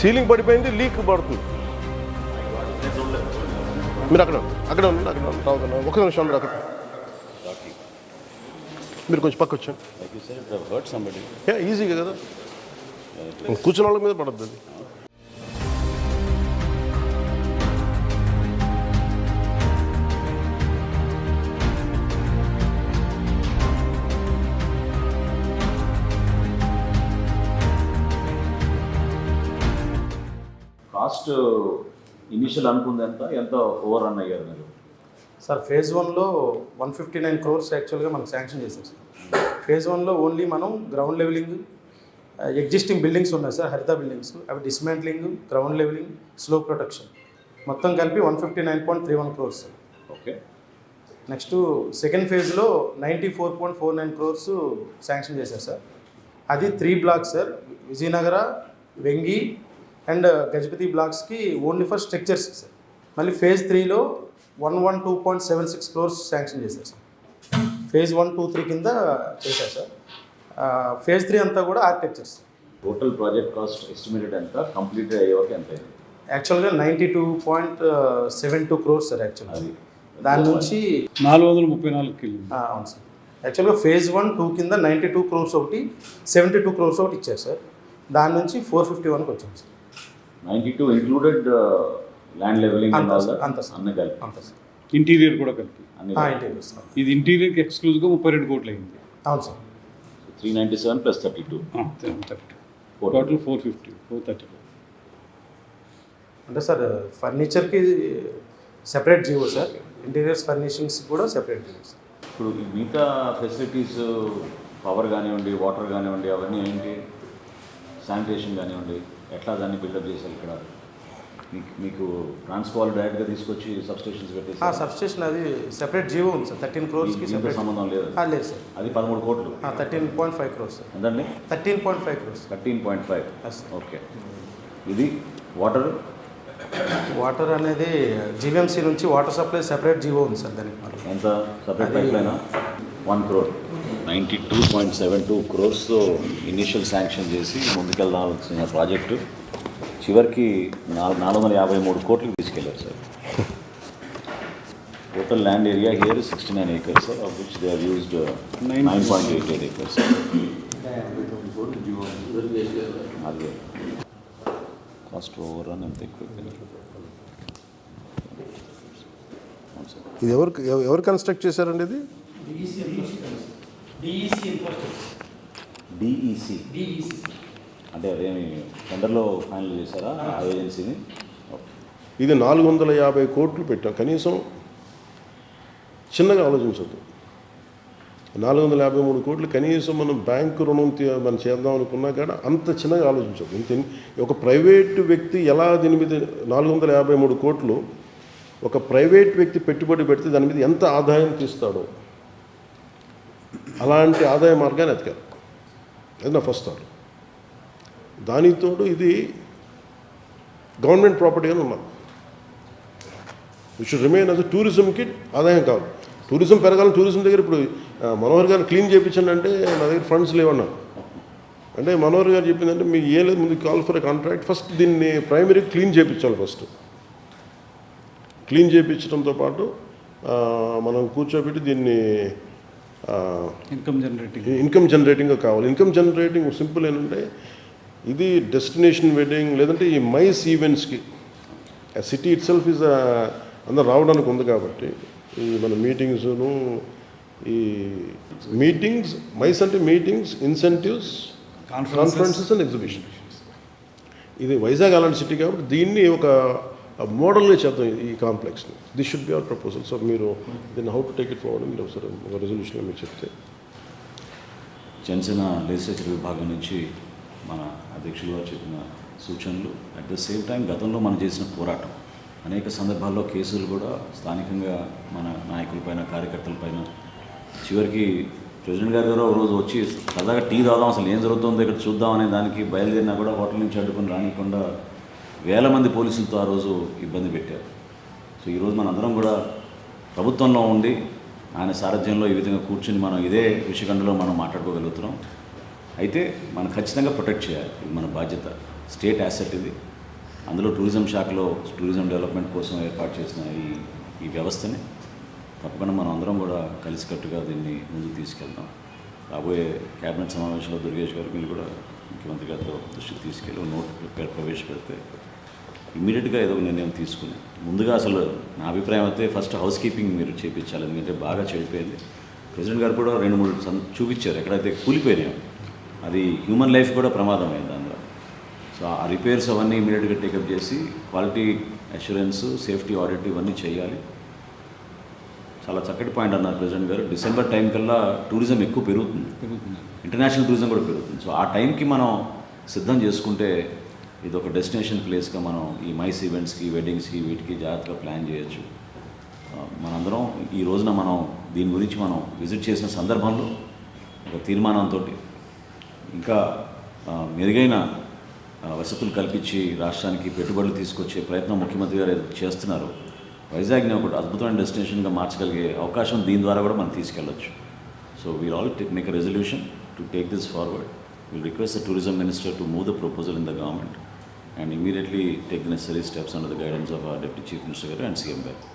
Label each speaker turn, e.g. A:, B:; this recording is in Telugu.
A: సీలింగ్ పడిపోయింది లీక్ పడుతుంది. మీరు అక్కడ అక్కడ ఉండండి అక్కడ. రావద్దు ఒక నిమిషం ఉండండి అక్కడ. మీరు కొంచెం పక్క వచ్చాను. ఈజీగా కదా. కూర్చున్న వాళ్ళ మీద పడద్దు
B: కాస్ట్ ఇనిషియల్ అనుకుంది ఎంత? ఎంత ఓవర్ రన్ అయ్యారు మీరు?
C: సార్ ఫేజ్ వన్లో వన్ ఫిఫ్టీ నైన్ క్రోర్స్ యాక్చువల్గా మనకు శాంక్షన్ చేశారు సార్. ఫేజ్ వన్లో ఓన్లీ మనం గ్రౌండ్ లెవెలింగ్ ఎగ్జిస్టింగ్ బిల్డింగ్స్ ఉన్నాయి సార్ హరిత బిల్డింగ్స్ అవి dismantling ground levelling slope protection మొత్తం కలిపి one fifty nine point three one crores sir.
B: Okay.
C: Next second ఫేజ్లో ninety four point four nine crores sanction చేశారు సార్. అది three blocks sir. Vijayanagara Vengi and Gajapati బ్లాక్స్కి only for structures sir. మళ్ళీ ఫేజ్ త్రీలో one one two point seven six crores sanction చేశారు sir. Phase one two three కింద చేశారు సార్. ఫేజ్ త్రీ అంతా కూడా architectures
B: total project cost estimated ఎంత? కంప్లీట్ అయ్యే వరకు ఎంత
C: యాక్చువల్గా ninety two point seven two crores sir యాక్చువల్గా
B: అది.
C: దాని నుంచి
D: నాలుగు వందల ముప్పై నాలుగు
C: అవును సార్. యాక్చువల్గా ఫేజ్ వన్ టూ కింద నైంటీ టూ క్రోర్స్ ఒకటి సెవెంటీ టూ క్రోర్స్ ఒకటి ఇచ్చారు సార్. దాని నుంచి ఫోర్ ఫిఫ్టీ వన్కి వచ్చింది sir.
B: Ninety two included land levelling
C: అంత.
B: అన్న కలిపి.
C: అంత సార్.
D: ఇంటీరియర్ కూడా కలిపి.
B: అన్ని
C: ఇంటీరియర్ సార్.
D: ఇది ఇంటీరియర్కి ఎక్స్క్లూజివ్గా ముప్పై రెండు కోట్లు అయింది.
C: అవును sir.
B: Three ninety seven plus thirty two
D: thirty total four fifty four thirty
C: అంటే sir ఫర్నిచర్కి separate GO sir. Interiors furnishings కూడా సెపరేట్ జీవో సార్.
B: ఇప్పుడు మిగతా ఫెసిలిటీస్ పవర్ కానివ్వండి వాటర్ కానివ్వండి అవన్నీ ఏంటి? శానిటేషన్ కానివ్వండి. ఎట్లా దాన్ని బిల్డప్ చేశారు ఇక్కడ? మీకు మీకు ట్రాన్స్ఫాల్ డైరెక్ట్గా తీసుకొచ్చి సబ్స్టేషన్స్ పెట్టేసి
C: సబ్స్టేషన్ అది సెపరేట్ జీవో ఉంది సార్. థర్టీన్ క్రోర్స్కి సెపరేట్
B: సంబంధం లేదు.
C: లేదు సార్.
B: అది పదమూడు కోట్లు.
C: థర్టీన్ పాయింట్ ఫైవ్ క్రోర్స్
B: ఎంతండి?
C: Thirteen point
B: five crores thirteen
C: point five
B: okay. ఇది వాటర్
C: వాటర్ అనేది జీవీఎంసీ నుంచి వాటర్ సప్లై సెపరేట్ జీవో ఉంది సార్ దానికి
B: ఎంత? Separate one crore ninety two point seven two క్రోర్స్తో initial sanction చేసి ముందుకెళ్దాల్సిన ప్రాజెక్టు. చివరికి నాలుగు నాలుగు వందల యాభై మూడు కోట్లకు తీసుకెళ్ళారు sir. Total land area here sixty nine acres of which they used
D: Nine
B: nine point eight eight acres అదే కాస్ట్ ఓవర్ అని ఎంత ఎక్కువ సార్
A: ఇది ఎవరు ఎవ- ఎవరు కన్స్ట్రక్ట్ చేశారండి ఇది?
B: డిఈసి అంటే అదేమి టెండర్లో ఫైనల్ చేశారా ఆ. ఏజెన్సీని?
A: ఇది నాలుగు వందల యాభై కోట్లు పెట్టాం. కనీసం చిన్నగా ఆలోచించద్దు. నాలుగు వందల యాభై మూడు కోట్లు కనీసం మనం బ్యాంకు రుణం తీ- మనం చేద్దాం అనుకున్నా కానీ అంత చిన్నగా ఆలోచించదు ఇంత ఒక ప్రైవేట్ వ్యక్తి ఎలా దీని మీద నాలుగు వందల యాభై మూడు కోట్లు ఒక ప్రైవేట్ వ్యక్తి పెట్టుబడి పెడితే దాని మీద ఎంత ఆదాయం తీస్తాడో అలాంటి ఆదాయ మార్గాన్ని ఎతకారు అది నా ఫస్ట్ థాట్. దానితోడు ఇది గవర్నమెంట్ ప్రాపర్టీ అని ఉన్నాం విష్ రిమైన్ అది టూరిజంకి ఆదాయం కాదు. టూరిజం పెరగాలని టూరిజం దగ్గర ఇప్పుడు మనోహర్ గారు క్లీన్ చేయించండి అంటే నా దగ్గర ఫండ్స్ లేవన్నారు. అంటే మనోహర్ గారు చెప్పిందంటే మీకు ఏ లేదు ముందు కాల్ ఫర్ కాంట్రాక్ట్ ఫస్ట్ దీన్ని ప్రైమరీ క్లీన్ చేయించాలి ఫస్ట్ క్లీన్ చేయించడంతో పాటు మనం కూర్చోబెట్టి దీన్ని
D: ఇన్కమ్ జనరేటింగ్
A: ఇన్కమ్ జనరేటింగ్గా కావాలి. ఇన్కమ్ జనరేటింగ్ సింపుల్ ఏంటంటే ఇది డెస్టినేషన్ వెడ్డింగ్ లేదంటే ఈ మైస్ ఈవెంట్స్కి సిటీ ఇట్ సెల్ఫ్ ఇస్ అందరు రావడానికి ఉంది కాబట్టి ఈ మన మీటింగ్స్ను ఈ మీటింగ్స్ మైస్ అంటే meetings incentives conferences and exhibition ఇది వైజాగ్ అలాంటి సిటీ కాబట్టి దీన్ని ఒక మోడల్ని చేద్దాం ఈ కాంప్లెక్స్ని this should be our proposal so మీరు దీన్ని how to take it forward మీరు ఒకసారి ఒక రెజల్యూషన్లో మీరు చెప్తే.
B: జనసేన లెజిస్లేచర్ విభాగం నుంచి మన అధ్యక్షులు గారు చెప్పిన సూచనలు అట్ ద సేమ్ టైం గతంలో మనం చేసిన పోరాటం. అనేక సందర్భాల్లో కేసులు కూడా స్థానికంగా మన నాయకులపైన కార్యకర్తలపైన చివరికి ప్రెసిడెంట్ గారు గారు ఒక రోజు వచ్చి సరదాగా టీ తాగుదాం అసలు ఏం జరుగుతుందో ఇక్కడ చూద్దాం అనే దానికి బయలుదేరినా కూడా హోటల్ నుంచి అడ్డుకుని రానికుండా వేల మంది పోలీసులతో ఆ రోజు ఇబ్బంది పెట్టారు. సో ఈరోజు మనందరం కూడా ప్రభుత్వంలో ఉండి ఆయన సారథ్యంలో ఈ విధంగా కూర్చుని మనం ఇదే విషయఖండలో మనం మాట్లాడుకోగలుగుతున్నాం. అయితే మనం ఖచ్చితంగా ప్రొటెక్ట్ చేయాలి. ఇది మన బాధ్యత. స్టేట్ యాసెట్ ఇది. అందులో టూరిజం శాఖలో టూరిజం డెవలప్మెంట్ కోసం ఏర్పాటు చేసిన ఈ ఈ వ్యవస్థని తప్పకుండా మనం అందరం కూడా కలిసికట్టుగా దీన్ని ముందుకు తీసుకెళ్దాం. రాబోయే కేబినెట్ సమావేశంలో దుర్గేష్ గారు మీరు కూడా ముఖ్యమంత్రి గారితో దృష్టికి తీసుకెళ్ళి నోట్ ప్రవేశపెడితే ఇమీడియట్గా ఏదో నిర్ణయం తీసుకుని ముందుగా అసలు నా అభిప్రాయం అయితే ఫస్ట్ హౌస్ కీపింగ్ మీరు చేయించాలి ఎందుకంటే బాగా చెడిపోయింది. ప్రెసిడెంట్ గారు కూడా రెండు మూడు చూపించారు. ఎక్కడైతే కూలిపోయినాయో అది హ్యూమన్ లైఫ్ కూడా ప్రమాదం అయింది అందులో. సో ఆ రిపేర్స్ అవన్నీ ఇమీడియట్గా టేకప్ చేసి క్వాలిటీ అష్యూరెన్స్ సేఫ్టీ ఆడిట్ ఇవన్నీ చేయాలి. చాలా చక్కటి పాయింట్ అన్నారు ప్రెసిడెంట్ గారు. డిసెంబర్ టైం కల్లా టూరిజం ఎక్కువ పెరుగుతుంది.
D: పెరుగుతుంది.
B: ఇంటర్నేషనల్ టూరిజం కూడా పెరుగుతుంది. సో ఆ టైంకి మనం సిద్ధం చేసుకుంటే ఇది ఒక డెస్టినేషన్ ప్లేస్గా మనం ఈ మైస్ ఈవెంట్స్కి వెడ్డింగ్స్కి వీటికి జాగ్రత్తగా ప్లాన్ చేయొచ్చు. మనందరం ఈ రోజున మనం దీని గురించి మనం విజిట్ చేసిన సందర్భంలో ఒక తీర్మానంతో ఇంకా మెరుగైన వసతులు కల్పించి రాష్ట్రానికి పెట్టుబడులు తీసుకొచ్చే ప్రయత్నం ముఖ్యమంత్రి గారు చేస్తున్నారు. వైజాగ్ని ఒక అద్భుతమైన డెస్టినేషన్గా మార్చగలిగే అవకాశం దీని ద్వారా కూడా మనం తీసుకెళ్ళొచ్చు So we'll all take, make a resolution to take this forward. We'll request the tourism minister to move the proposal in the government and immediately take the necessary steps under the guidance of our deputy chief minister and CM Garu.